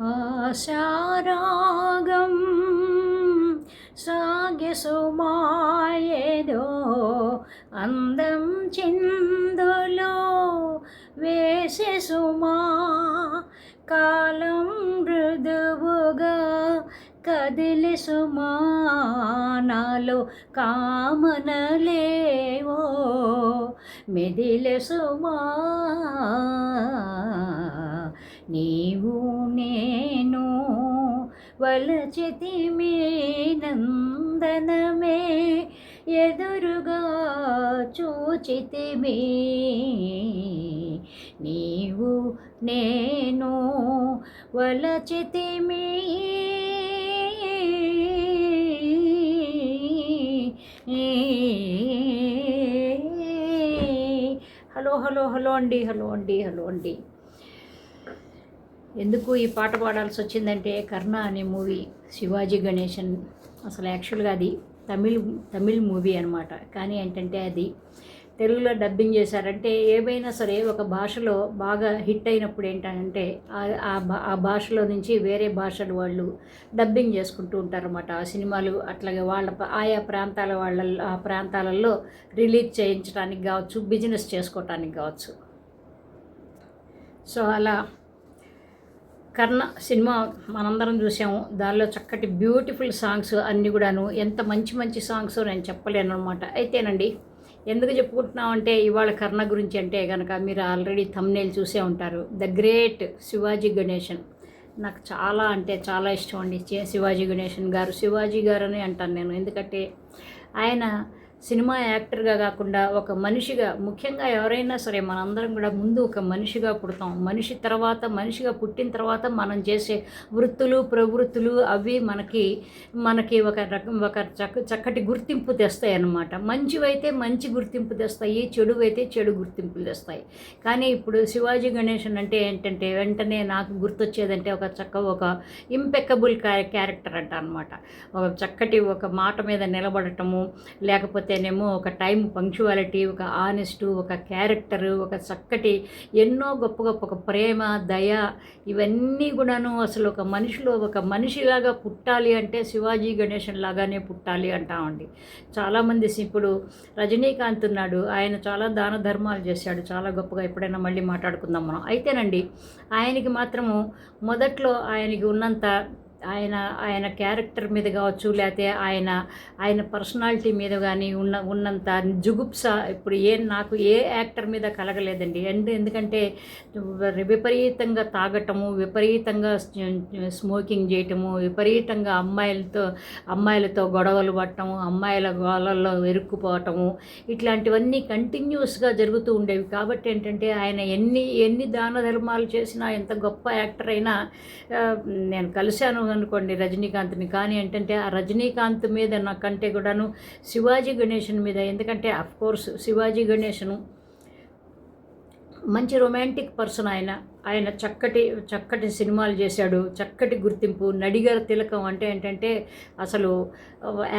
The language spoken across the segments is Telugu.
ఆశారాగం సాగసుమాయేదో అందం చిందులో వేసే కాలం మృదువుగా కదిలి సుమా కామనలేవో మెదిలే సుమా నీవు వలచితిమే నందనమే ఎదురుగా చూచితిమే. నీవు నేను వలచితిమే. హలో హలో హలో అండి హలో అండి హలో అండి. ఎందుకు ఈ పాట పాడాల్సి వచ్చిందంటే కర్ణ అనే మూవీ శివాజీ గణేశన్ అసలు యాక్చువల్గా అది తమిళ్ తమిళ్ మూవీ అనమాట కానీ ఏంటంటే అది తెలుగులో డబ్బింగ్ చేశారంటే ఏమైనా సరే ఒక భాషలో బాగా హిట్ అయినప్పుడు ఏంటంటే ఆ భాషలో నుంచి వేరే భాషలు వాళ్ళు డబ్బింగ్ చేసుకుంటూ ఉంటారన్నమాట. ఆ సినిమాలు అట్లాగే వాళ్ళ ఆయా ప్రాంతాల వాళ్ళ ఆ ప్రాంతాలలో రిలీజ్ చేయించడానికి కావచ్చు బిజినెస్ చేసుకోవటానికి కావచ్చు. సో అలా కర్ణ సినిమా మనందరం చూసాము. దానిలో చక్కటి బ్యూటిఫుల్ సాంగ్స్ అన్నీ కూడాను. ఎంత మంచి మంచి సాంగ్స్ నేను చెప్పలేను అనమాట అయితేనండి ఎందుకు చెప్పుకుంటున్నామంటే ఇవాళ కర్ణ గురించి అంటే కనుక మీరు ఆల్రెడీ థమ్నేల్ చూసే ఉంటారు. ద గ్రేట్ శివాజీ గణేషన్ నాకు చాలా అంటే చాలా ఇష్టం అండి. శివాజీ గణేషన్ గారు. శివాజీ గారు అని అంటాను నేను. ఎందుకంటే ఆయన సినిమా యాక్టర్గా కాకుండా ఒక మనిషిగా ముఖ్యంగా ఎవరైనా సరే మనందరం కూడా ముందు ఒక మనిషిగా పుడతాం. మనిషి తర్వాత మనిషిగా పుట్టిన తర్వాత మనం చేసే వృత్తులు ప్రవృత్తులు అవి మనకి మనకి ఒక రకం ఒక చక్క చక్కటి గుర్తింపు తెస్తాయి అన్నమాట మంచివైతే మంచి గుర్తింపు తెస్తాయి చెడువైతే చెడు గుర్తింపులు తెస్తాయి. కానీ ఇప్పుడు శివాజీ గణేషన్ అంటే ఏంటంటే వెంటనే నాకు గుర్తొచ్చేదంటే ఒక చక్క ఒక ఇంపెక్కబుల్ క్యారెక్టర్ అంట అనమాట ఒక చక్కటి ఒక మాట మీద నిలబడటము లేకపోతే అయితేనేమో ఒక టైం పంక్చువాలిటీ ఒక ఆనెస్టు ఒక క్యారెక్టర్ ఒక చక్కటి ఎన్నో గొప్ప గొప్ప ఒక ప్రేమ దయ ఇవన్నీ కూడాను అసలు ఒక మనిషిలో ఒక మనిషిలాగా పుట్టాలి అంటే శివాజీ గణేషన్ లాగానే పుట్టాలి అంటామండి. చాలామంది ఇప్పుడు రజనీకాంత్ ఉన్నాడు ఆయన చాలా దాన ధర్మాలు చేశాడు చాలా గొప్పగా ఎప్పుడైనా మళ్ళీ మాట్లాడుకుందాం మనం. అయితేనండి ఆయనకి మాత్రము మొదట్లో ఆయనకి ఉన్నంత ఆయన ఆయన క్యారెక్టర్ మీద కావచ్చు లేకపోతే ఆయన ఆయన పర్సనాలిటీ మీద కానీ ఉన్న ఉన్నంత జుగుప్స ఇప్పుడు ఏ నాకు ఏ యాక్టర్ మీద కలగలేదండి. అండ్ ఎందుకంటే విపరీతంగా తాగటము విపరీతంగా స్మోకింగ్ చేయటము విపరీతంగా అమ్మాయిలతో అమ్మాయిలతో గొడవలు పట్టము అమ్మాయిల గోళల్లో ఎరుక్కుపోవటము ఇట్లాంటివన్నీ కంటిన్యూస్గా జరుగుతూ ఉండేవి. కాబట్టి ఏంటంటే ఆయన ఎన్ని ఎన్ని దాన ధర్మాలు చేసినా ఎంత గొప్ప యాక్టర్ అయినా నేను కలిశాను. అనుకోండి రజనీకాంత్ని. కానీ ఏంటంటే ఆ రజనీకాంత్ మీద నాకంటే కూడాను శివాజీ గణేషన్ మీద ఎందుకంటే కోర్స్ శివాజీ గణేషను మంచి రొమాంటిక్ పర్సన్ ఆయన. ఆయన చక్కటి చక్కటి సినిమాలు చేశాడు. చక్కటి గుర్తింపు నడిగర తిలకం అంటే ఏంటంటే అసలు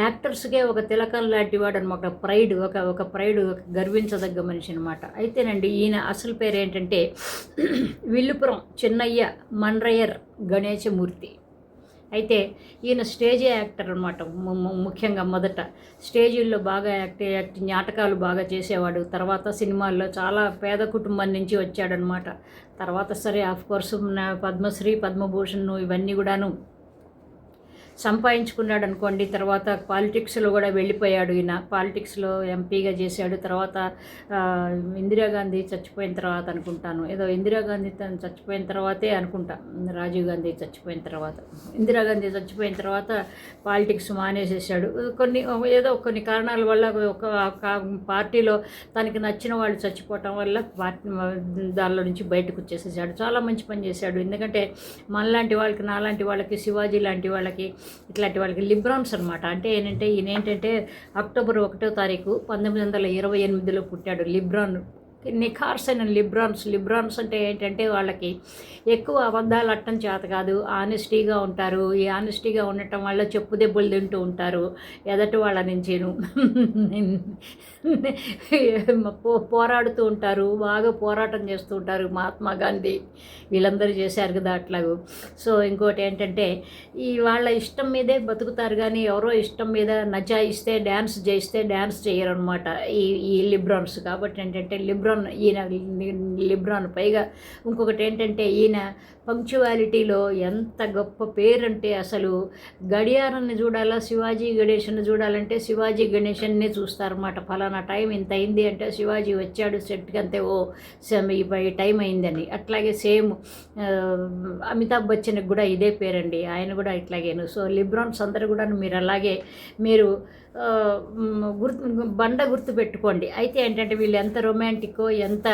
యాక్టర్స్కే ఒక తిలకం లాంటి వాడు అనమాట ప్రైడ్ ఒక ఒక ప్రైడ్ ఒక గర్వించదగ్గ మనిషి అనమాట అయితేనండి ఈయన అసలు పేరు ఏంటంటే విల్లుపురం చిన్నయ్య మండ్రయ్యర్ గణేశమూర్తి. అయితే ఈయన స్టేజ్ యాక్టర్ అనమాట ముఖ్యంగా మొదట. స్టేజీల్లో బాగా యాక్ట్ యాక్ట్ నాటకాలు బాగా చేసేవాడు. తర్వాత సినిమాల్లో చాలా పేద కుటుంబం నుంచి వచ్చాడనమాట తర్వాత సరే ఆఫ్ కోర్స్ పద్మశ్రీ పద్మభూషణ్ ఇవన్నీ కూడాను సంపాదించుకున్నాడు అనుకోండి తర్వాత పాలిటిక్స్లో కూడా వెళ్ళిపోయాడు ఈయన. పాలిటిక్స్లో ఎంపీగా చేశాడు తర్వాత ఇందిరాగాంధీ చచ్చిపోయిన తర్వాత అనుకుంటాను. ఏదో ఇందిరాగాంధీ తను చచ్చిపోయిన తర్వాతే అనుకుంటా. రాజీవ్ గాంధీ చచ్చిపోయిన తర్వాత. ఇందిరాగాంధీ చచ్చిపోయిన తర్వాత పాలిటిక్స్ మానేసేసాడు కొన్ని ఏదో కొన్ని కారణాల వల్ల ఒక పార్టీలో తనకి నచ్చిన వాళ్ళు చచ్చిపోవటం వల్ల పార్టీ దానిలో నుంచి బయటకు వచ్చేసేసాడు. చాలా మంచి పని చేశాడు. ఎందుకంటే మనలాంటి వాళ్ళకి నాలాంటి వాళ్ళకి శివాజీ లాంటి వాళ్ళకి ఇట్లాంటి వాళ్ళకి లిబ్రాన్స్ అనమాట అంటే ఏంటంటే ఈయన ఏంటంటే అక్టోబర్ ఒకటో తారీఖు పంతొమ్మిది వందల ఇరవై ఎనిమిదిలో పుట్టాడు లిబ్రాన్. నిఖార్స్ అయిన లిబ్రాన్స్. లిబ్రాన్స్ అంటే ఏంటంటే వాళ్ళకి ఎక్కువ అబద్ధాలు అట్టం చేత కాదు. ఆనెస్టీగా ఉంటారు. ఈ ఆనెస్టీగా ఉండటం వల్ల చెప్పు దెబ్బలు తింటూ ఉంటారు. ఎదటి వాళ్ళ నుంచి పో పోరాడుతూ ఉంటారు. బాగా పోరాటం చేస్తూ ఉంటారు మహాత్మా గాంధీ. వీళ్ళందరూ చేశారు కదా అట్లాగూ. సో ఇంకోటి ఏంటంటే ఈ వాళ్ళ ఇష్టం మీదే బతుకుతారు కానీ ఎవరో ఇష్టం మీద నచాయిస్తే డ్యాన్స్ చేయిస్తే డ్యాన్స్ చేయరు అనమాట ఈ ఈ లిబ్రాన్స్. కాబట్టి ఏంటంటే లిబ్రాన్ ఈయన లిబ్రాన్. పైగా ఇంకొకటి ఏంటంటే ఈయన పంక్చువాలిటీలో ఎంత గొప్ప పేరంటే అసలు గడియారాన్ని చూడాలా శివాజీ గణేషన్ని చూడాలంటే శివాజీ గణేషన్నే చూస్తారన్నమాట. ఫలానా టైం ఇంత అయింది అంటే శివాజీ వచ్చాడు సెట్కి అంతే ఓ ఈ టైం అయిందని. అట్లాగే సేమ్ అమితాబ్ బచ్చన్కి కూడా ఇదే పేరండి. ఆయన కూడా ఇట్లాగేను. సో లిబ్రాన్స్ అందరు కూడా మీరు అలాగే మీరు గుర్తు బండ గుర్తు పెట్టుకోండి. అయితే ఏంటంటే వీళ్ళు ఎంత రొమాంటికో ఎంత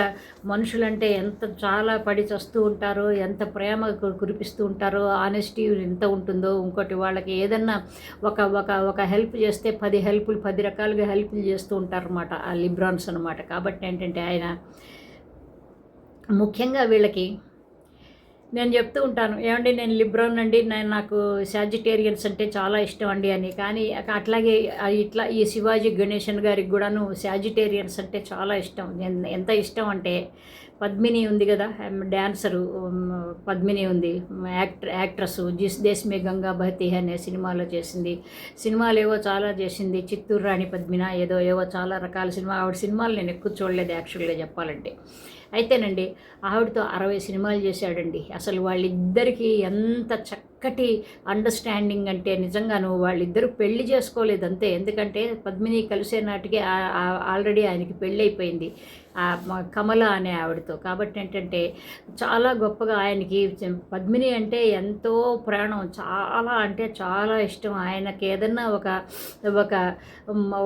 మనుషులంటే ఎంత చాలా పడి చస్తూ ఉంటారో ఎంత ప్రేమ కురిపిస్తూ ఉంటారో ఆనెస్టీ ఎంత ఉంటుందో ఇంకోటి వాళ్ళకి ఏదన్నా ఒక ఒక ఒక హెల్ప్ చేస్తే పది హెల్ప్లు పది రకాలుగా హెల్ప్లు చేస్తూ ఉంటారన్నమాట ఆ లిబ్రాన్స్ అనమాట కాబట్టి ఏంటంటే ఆయన ముఖ్యంగా వీళ్ళకి నేను చెప్తూ ఉంటాను ఏమండి నేను లిబ్రోన్ అండి నేను నాకు సాజిటేరియన్స్ అంటే చాలా ఇష్టం అండి అని. కానీ అట్లాగే ఇట్లా ఈ శివాజీ గణేషన్ గారికి కూడాను సాజిటేరియన్స్ అంటే చాలా ఇష్టం. నేను ఎంత ఇష్టం అంటే పద్మిని ఉంది కదా డ్యాన్సరు పద్మిని ఉంది యాక్టర్ యాక్ట్రస్ జిస్ దేశ్ మే గంగా బహతి అనే సినిమాలో చేసింది. సినిమాలు ఏవో చాలా చేసింది చిత్తూరు రాణి పద్మిన ఏదో ఏవో చాలా రకాల సినిమా. ఆవిడ సినిమాలు నేను ఎక్కువ చూడలేదు యాక్చువల్గా చెప్పాలంటే. అయితేనండి ఆవిడతో అరవై సినిమాలు చేశాడండి. అసలు వాళ్ళిద్దరికీ ఎంత చక్కటి అండర్స్టాండింగ్ అంటే నిజంగాను వాళ్ళిద్దరూ పెళ్ళి చేసుకోలేదు అంతే ఎందుకంటే పద్మిని కలిసే నాటికి ఆల్రెడీ ఆయనకి పెళ్ళి అయిపోయింది కమల అనే ఆవిడతో. కాబట్టి ఏంటంటే చాలా గొప్పగా ఆయనకి పద్మిని అంటే ఎంతో ప్రాణం. చాలా అంటే చాలా ఇష్టం. ఆయనకి ఏదన్నా ఒక ఒక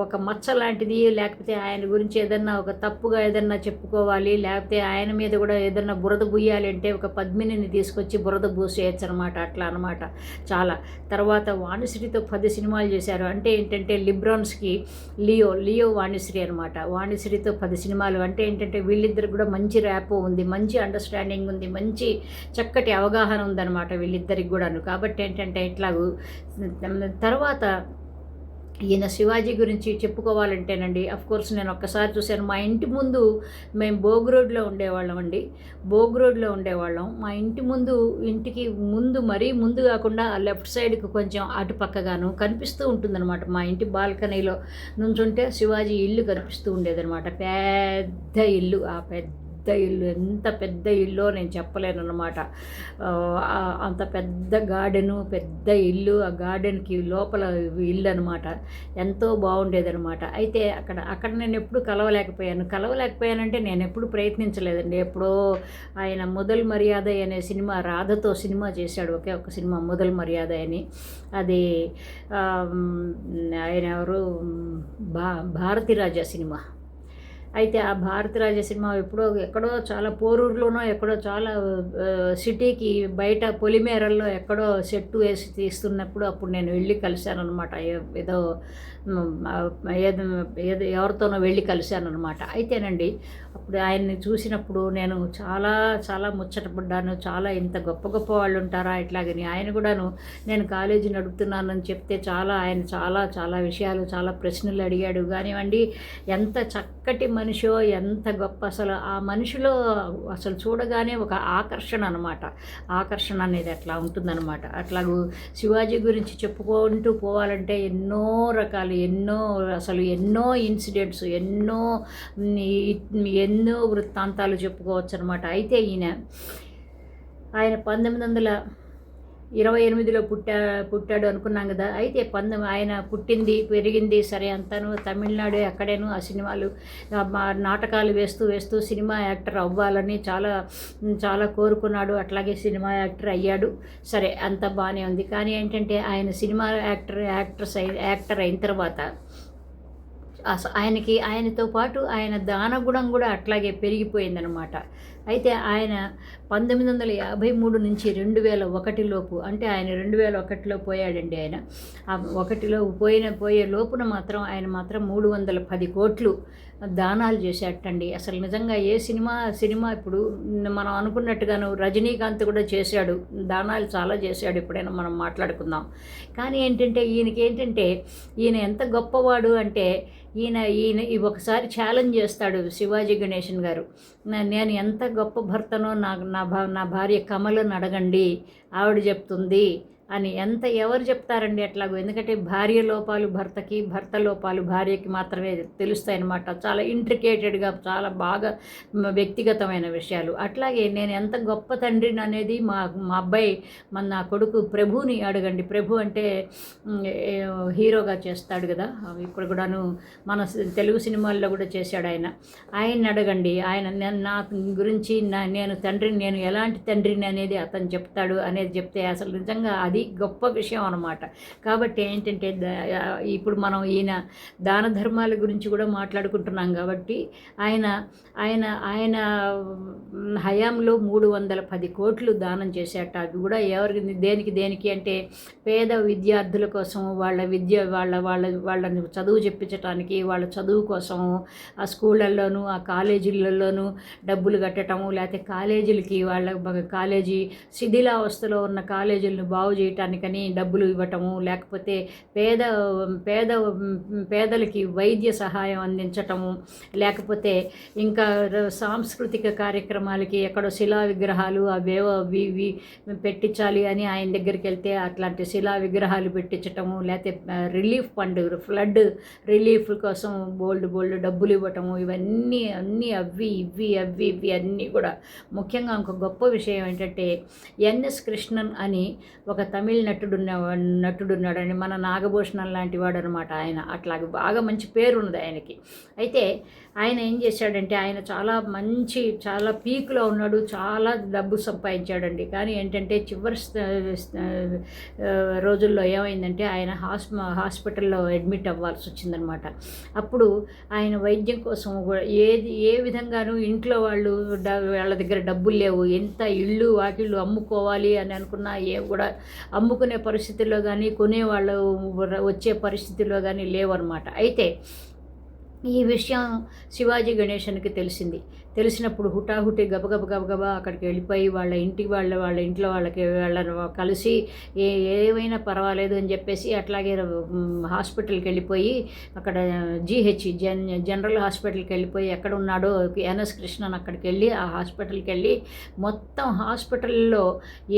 ఒక మచ్చ లాంటిది లేకపోతే ఆయన గురించి ఏదన్నా ఒక తప్పుగా ఏదన్నా చెప్పుకోవాలి లేకపోతే ఆయన మీద కూడా ఏదైనా బురద బుయ్యాలి అంటే ఒక పద్మినిని తీసుకొచ్చి బురద పూసేయచ్చు అనమాట అట్లా అనమాట. చాలా. తర్వాత వాణిశ్రీతో పది సినిమాలు చేశారు. అంటే ఏంటంటే లిబ్రాన్స్కి లియో లియో వాణిశ్రీ అనమాట. వాణిశ్రీతో పది సినిమాలు. అంటే ఏంటంటే వీళ్ళిద్దరు కూడా మంచి ర్యాపో ఉంది. మంచి అండర్స్టాండింగ్ ఉంది. మంచి చక్కటి అవగాహన ఉందన్నమాట వీళ్ళిద్దరికి కూడాను. కాబట్టి ఏంటంటే ఇట్లాగూ తర్వాత ఈయన శివాజీ గురించి చెప్పుకోవాలంటేనండి కోర్స్ నేను ఒక్కసారి చూశాను. మా ఇంటి ముందు మేము భోగ్ రోడ్లో ఉండేవాళ్ళం అండి. భోగ్ రోడ్లో ఉండేవాళ్ళం. మా ఇంటి ముందు ఇంటికి ముందు మరీ ముందు కాకుండా లెఫ్ట్ సైడ్కి కొంచెం అటు పక్కగాను కనిపిస్తూ ఉంటుందన్నమాట. మా ఇంటి బాల్కనీలో నుంచుంటే శివాజీ ఇల్లు కనిపిస్తూ ఉండేదన్నమాట. పెద్ద ఇల్లు ఆ పెద్ద పెద్ద ఇల్లు ఎంత పెద్ద ఇల్లు నేను చెప్పలేను అనమాట అంత పెద్ద గార్డెను పెద్ద ఇల్లు ఆ గార్డెన్కి లోపల ఇల్లు అనమాట ఎంతో బాగుండేదనమాట అయితే అక్కడ అక్కడ నేను ఎప్పుడు కలవలేకపోయాను. కలవలేకపోయానంటే నేను ఎప్పుడు ప్రయత్నించలేదండి. ఎప్పుడో ఆయన మొదల్ మర్యాద అనే సినిమా రాధతో సినిమా చేశాడు ఒకే ఒక సినిమా మొదల్ మర్యాద అని. అది ఆయన ఎవరు? భా భారతిరాజా సినిమా. అయితే ఆ భారతరాజ సినిమా ఎప్పుడో ఎక్కడో చాలా పోరూరులోనో ఎక్కడో చాలా సిటీకి బయట పొలిమేరల్లో ఎక్కడో సెట్టు వేసి తీస్తున్నప్పుడు అప్పుడు నేను వెళ్ళి కలిశాను అనమాట ఏదో ఏదో ఏదో ఎవరితోనో వెళ్ళి కలిశాను అనమాట అయితేనండి అప్పుడు ఆయన్ని చూసినప్పుడు నేను చాలా చాలా ముచ్చటపడ్డాను చాలా ఇంత గొప్ప గొప్ప వాళ్ళు ఉంటారా ఇట్లాగని. ఆయన కూడాను నేను కాలేజీ నడుపుతున్నానని చెప్తే చాలా ఆయన చాలా చాలా విషయాలు చాలా ప్రశ్నలు అడిగాడు. కానివ్వండి ఎంత చక్కటి మనిషో ఎంత గొప్ప అసలు ఆ మనిషిలో అసలు చూడగానే ఒక ఆకర్షణ అనమాట ఆకర్షణ అనేది అట్లా ఉంటుందన్నమాట. అట్లాగూ శివాజీ గురించి చెప్పుకుంటూ పోవాలంటే ఎన్నో రకాలు ఎన్నో అసలు ఎన్నో ఇన్సిడెంట్స్ ఎన్నో ఎన్నో వృత్తాంతాలు చెప్పుకోవచ్చు అనమాట అయితే ఈయన ఆయన పంతొమ్మిది వందల ఇరవై ఎనిమిదిలో పుట్టా పుట్టాడు అనుకున్నాం కదా. అయితే పంతొమ్మిది ఆయన పుట్టింది పెరిగింది సరే అంతాను తమిళనాడు అక్కడేను ఆ సినిమాలు నాటకాలు వేస్తూ వేస్తూ సినిమా యాక్టర్ అవ్వాలని చాలా చాలా కోరుకున్నాడు. అట్లాగే సినిమా యాక్టర్ అయ్యాడు. సరే అంత బాగానే ఉంది. కానీ ఏంటంటే ఆయన సినిమా యాక్టర్ యాక్ట్రెస్ అయి యాక్టర్ అయిన తర్వాత అస- ఆయనకి ఆయనతో పాటు ఆయన దానగుణం కూడా అట్లాగే పెరిగిపోయిందనమాట. అయితే ఆయన పంతొమ్మిది వందల యాభై మూడు నుంచి రెండు వేల ఒకటి లోపు అంటే ఆయన రెండు వేల ఒకటిలో పోయాడండి ఆయన. ఆ ఒకటిలో పోయిన పోయే లోపున మాత్రం ఆయన మాత్రం మూడు వందల పది కోట్లు దానాలు చేసేటండి అసలు నిజంగా ఏ సినిమా సినిమా ఇప్పుడు మనం అనుకున్నట్టుగాను రజనీకాంత్ కూడా చేశాడు. దానాలు చాలా చేశాడు ఎప్పుడైనా మనం మాట్లాడుకుందాం. కానీ ఏంటంటే ఈయనకి ఏంటంటే ఈయన ఎంత గొప్పవాడు అంటే ఈయన ఈయన ఈ ఒకసారి ఛాలెంజ్ చేస్తాడు శివాజీ గణేశన్ గారు. నేను ఎంత గొప్ప భర్తనో నాకు నా భా నా భార్య కమలను అడగండి. ఆవిడ చెప్తుంది అని ఎంత ఎవరు చెప్తారండి అట్లాగో? ఎందుకంటే భార్య లోపాలు భర్తకి భర్త లోపాలు భార్యకి మాత్రమే తెలుస్తాయి చాలా ఇంట్రికేటెడ్గా చాలా బాగా వ్యక్తిగతమైన విషయాలు. అట్లాగే నేను ఎంత గొప్ప తండ్రిని అనేది మా మా అబ్బాయి మన నా కొడుకు ప్రభుని అడగండి. ప్రభు అంటే హీరోగా చేస్తాడు కదా. ఇప్పుడు కూడాను మన తెలుగు సినిమాల్లో కూడా చేశాడు ఆయన. ఆయన్ని అడగండి. ఆయన నా గురించి నా నేను తండ్రిని నేను ఎలాంటి తండ్రిని అనేది అతను చెప్తాడు అనేది చెప్తే అసలు నిజంగా అది గొప్ప విషయం అనమాట కాబట్టి ఏంటంటే ఇప్పుడు మనం ఈయన దాన ధర్మాల గురించి కూడా మాట్లాడుకుంటున్నాం కాబట్టి ఆయన ఆయన ఆయన హయాంలో మూడు వందల పది కోట్లు దానం చేసేట. అవి కూడా ఎవరికి దేనికి దేనికి అంటే పేద విద్యార్థుల కోసం వాళ్ళ విద్య వాళ్ళ వాళ్ళ వాళ్ళని చదువు చెప్పించడానికి వాళ్ళ చదువు కోసం ఆ స్కూళ్ళల్లోనూ ఆ కాలేజీలలోనూ డబ్బులు కట్టడము లేకపోతే కాలేజీలకి వాళ్ళ కాలేజీ శిథిలావస్థలో ఉన్న కాలేజీలను బాగు చేయటానికని డబ్బులు ఇవ్వటము లేకపోతే పేద పేద పేదలకి వైద్య సహాయం అందించటము లేకపోతే ఇంకా సాంస్కృతిక కార్యక్రమాలకి ఎక్కడో శిలా విగ్రహాలు అవేవో అవి ఇవి పెట్టించాలి అని ఆయన దగ్గరికి వెళ్తే అట్లాంటి శిలా విగ్రహాలు పెట్టించటము లేకపోతే రిలీఫ్ ఫండ్ ఫ్లడ్ రిలీఫ్ కోసం బోల్డ్ బోల్డ్ డబ్బులు ఇవ్వటము ఇవన్నీ అన్నీ అవి ఇవి అవి ఇవి అన్నీ కూడా. ముఖ్యంగా ఇంకొక గొప్ప విషయం ఏంటంటే ఎన్ఎస్ కృష్ణన్ అని ఒక తమిళ నటుడు నటుడున్నాడని మన నాగభూషణం లాంటి వాడు అనమాట ఆయన. అట్లాగే బాగా మంచి పేరు ఉన్నది ఆయనకి. అయితే ఆయన ఏం చేశాడంటే ఆయన చాలా మంచి చాలా పీక్లో ఉన్నాడు చాలా డబ్బు సంపాదించాడండి. కానీ ఏంటంటే చివరి రోజుల్లో ఏమైందంటే ఆయన హాస్ హాస్పిటల్లో అడ్మిట్ అవ్వాల్సి వచ్చిందనమాట. అప్పుడు ఆయన వైద్యం కోసం కూడా ఏది ఏ విధంగానూ ఇంట్లో వాళ్ళు వాళ్ళ దగ్గర డబ్బులు లేవు. ఎంత ఇళ్ళు వాకిళ్ళు అమ్ముకోవాలి అని అనుకున్నా ఏ కూడా అమ్ముకునే పరిస్థితుల్లో కానీ కొనేవాళ్ళు వచ్చే పరిస్థితుల్లో కానీ లేవన్నమాట అయితే ఈ విషయం శివాజీ గణేశన్కి తెలిసింది. తెలిసినప్పుడు హుటాహుటి గబగబ గబగబా అక్కడికి వెళ్ళిపోయి వాళ్ళ ఇంటికి వాళ్ళ వాళ్ళ ఇంట్లో వాళ్ళకి వాళ్ళని కలిసి ఏ ఏమైనా పర్వాలేదు అని చెప్పేసి అట్లాగే హాస్పిటల్కి వెళ్ళిపోయి అక్కడ జీహెచ్ జన్ జనరల్ హాస్పిటల్కి వెళ్ళిపోయి ఎక్కడ ఉన్నాడో ఎన్ఎస్ కృష్ణన్ అక్కడికి వెళ్ళి ఆ హాస్పిటల్కి వెళ్ళి మొత్తం హాస్పిటల్లో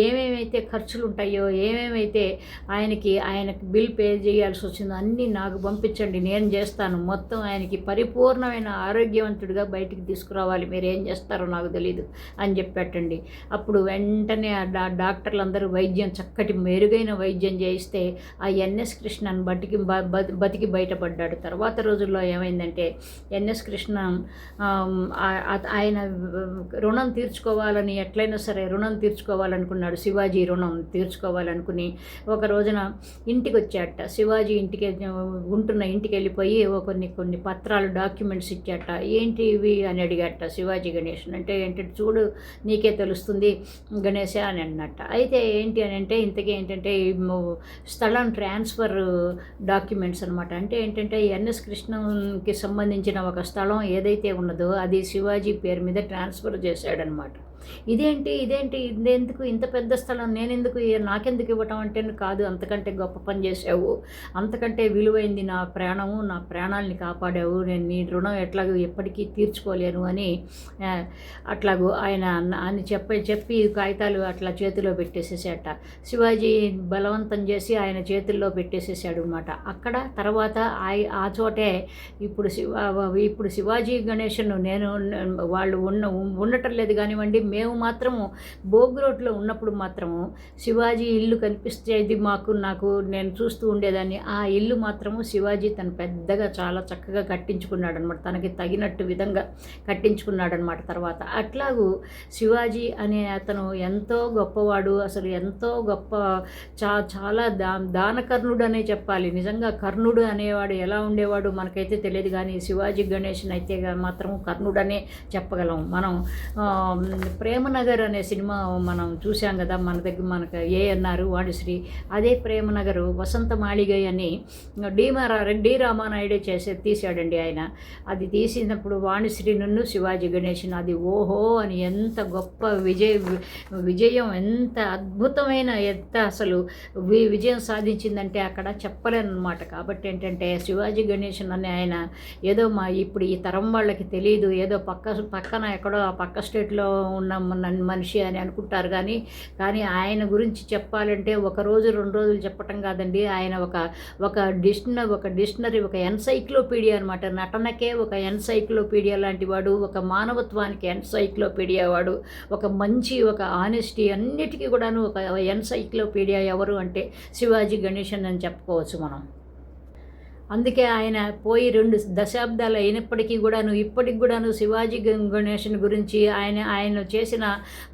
ఏమేమైతే ఖర్చులు ఉంటాయో ఏమేమైతే ఆయనకి ఆయనకి బిల్ పే చేయాల్సి వచ్చిందో అన్నీ నాకు పంపించండి నేను చేస్తాను. మొత్తం ఆయనకి పరిపూర్ణమైన ఆరోగ్యవంతుడిగా బయటికి తీసుకురావాలి. మీరు ఏం చేస్తారో నాకు తెలియదు అని చెప్పేటండి. అప్పుడు వెంటనే ఆ డా డాక్టర్లు అందరూ వైద్యం చక్కటి మెరుగైన వైద్యం చేయిస్తే ఆ ఎన్ఎస్ కృష్ణన్ బతికి బ- బ- బతికి బయటపడ్డాడు. తర్వాత రోజుల్లో ఏమైందంటే ఎన్ఎస్ కృష్ణ ఆయన రుణం తీర్చుకోవాలని ఎట్లయినా సరే రుణం తీర్చుకోవాలనుకున్నాడు. శివాజీ రుణం తీర్చుకోవాలనుకుని ఒక రోజున ఇంటికి వచ్చాట శివాజీ ఇంటికి ఉంటున్న ఇంటికి వెళ్ళిపోయి కొన్ని కొన్ని పత్రాలు డాక్యుమెంట్స్ ఇచ్చాట. ఏంటి ఇవి? అని అడిగాట. శివాజీ గణేష్ అంటే ఏంటంటే చూడు నీకే తెలుస్తుంది గణేశ అని అన్నట్ట. అయితే ఏంటి అని అంటే ఇంతకీ ఏంటంటే స్థలం ట్రాన్స్ఫర్ డాక్యుమెంట్స్ అనమాట అంటే ఏంటంటే ఎన్ఎస్ కృష్ణకి సంబంధించిన ఒక స్థలం ఏదైతే ఉన్నదో అది శివాజీ పేరు మీద ట్రాన్స్ఫర్ చేశాడనమాట ఇదేంటి ఇదేంటి ఇదెందుకు ఇంత పెద్ద స్థలం నేనెందుకు నాకెందుకు ఇవ్వటం అంటే కాదు అంతకంటే గొప్ప పని చేసావు అంతకంటే విలువైంది నా ప్రాణము నా ప్రాణాలని కాపాడావు. నేను నీ రుణం ఎట్లాగో ఎప్పటికీ తీర్చుకోలేను అని అట్లాగూ ఆయన అని చెప్పి చెప్పి కాగితాలు అట్లా చేతిలో పెట్టేసేసాట. శివాజీ బలవంతం చేసి ఆయన చేతుల్లో పెట్టేసేసాడు అనమాట అక్కడ తర్వాత ఆ చోటే ఇప్పుడు శివ ఇప్పుడు శివాజీ గణేషన్ నేను వాళ్ళు ఉన్న ఉండటం లేదు కానివ్వండి మేము మాత్రము భోగ్ రోడ్లో ఉన్నప్పుడు మాత్రము శివాజీ ఇల్లు కనిపిస్తే ఇది మాకు నాకు నేను చూస్తూ ఉండేదాన్ని. ఆ ఇల్లు మాత్రము శివాజీ తను పెద్దగా చాలా చక్కగా కట్టించుకున్నాడు అనమాట తనకి తగినట్టు విధంగా కట్టించుకున్నాడు అనమాట తర్వాత. అట్లాగూ శివాజీ అనే అతను ఎంతో గొప్పవాడు అసలు ఎంతో గొప్ప చా చాలా దా దానకర్ణుడు అనే చెప్పాలి. నిజంగా కర్ణుడు అనేవాడు ఎలా ఉండేవాడు మనకైతే తెలియదు కానీ శివాజీ గణేషన్ అయితే మాత్రం కర్ణుడనే చెప్పగలం. మనం ప్రేమనగర్ అనే సినిమా మనం చూసాం కదా మన దగ్గర మనకు ఏ అన్నారు వాణిశ్రీ అదే ప్రేమనగర్ వసంత మాళిగై అని డి డి రామానాయుడే చేసే తీశాడండి ఆయన. అది తీసినప్పుడు వాణిశ్రీ నన్ను శివాజీ గణేషన్ అది ఓహో అని ఎంత గొప్ప విజయ విజయం ఎంత అద్భుతమైన ఎంత అసలు వి- విజయం సాధించిందంటే అక్కడ చెప్పలేనమాట కాబట్టి ఏంటంటే శివాజీ గణేషన్ అనే ఆయన ఏదో మా ఇప్పుడు ఈ తరం వాళ్ళకి తెలియదు ఏదో పక్క పక్కన ఎక్కడో ఆ పక్క స్టేట్లో ఉన్న మనిషి అని అనుకుంటారు కానీ కానీ ఆయన గురించి చెప్పాలంటే ఒక రోజు రెండు రోజులు చెప్పటం కాదండి. ఆయన ఒక ఒక డిక్షనరీ ఒక డిక్షనరీ ఒక ఎన్సైక్లోపీడియా అనమాట నటనకే ఒక ఎన్సైక్లోపీడియా లాంటి వాడు ఒక మానవత్వానికి ఎన్సైక్లోపీడియా వాడు ఒక మంచి ఒక ఆనెస్టీ అన్నిటికీ కూడాను ఒక ఎన్సైక్లోపీడియా ఎవరు అంటే శివాజీ గణేషన్ అని చెప్పుకోవచ్చు మనం. అందుకే ఆయన పోయి రెండు దశాబ్దాలు అయినప్పటికీ కూడాను ఇప్పటికి కూడాను శివాజీ గణేషన్ గురించి ఆయన ఆయన చేసిన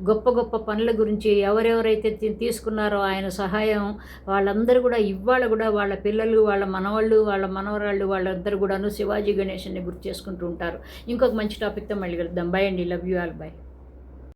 గొప్ప గొప్ప పనుల గురించి ఎవరెవరైతే తీసుకున్నారో ఆయన సహాయం వాళ్ళందరూ కూడా ఇవాళ కూడా వాళ్ళ పిల్లలు వాళ్ళ మనవాళ్ళు వాళ్ళ మనవరాళ్ళు వాళ్ళందరూ కూడాను శివాజీ గణేషన్ని గుర్తు చేసుకుంటూ ఉంటారు. ఇంకొక మంచి టాపిక్తో మళ్ళీ కలుద్దాం. బై అండి. Love you all. బై.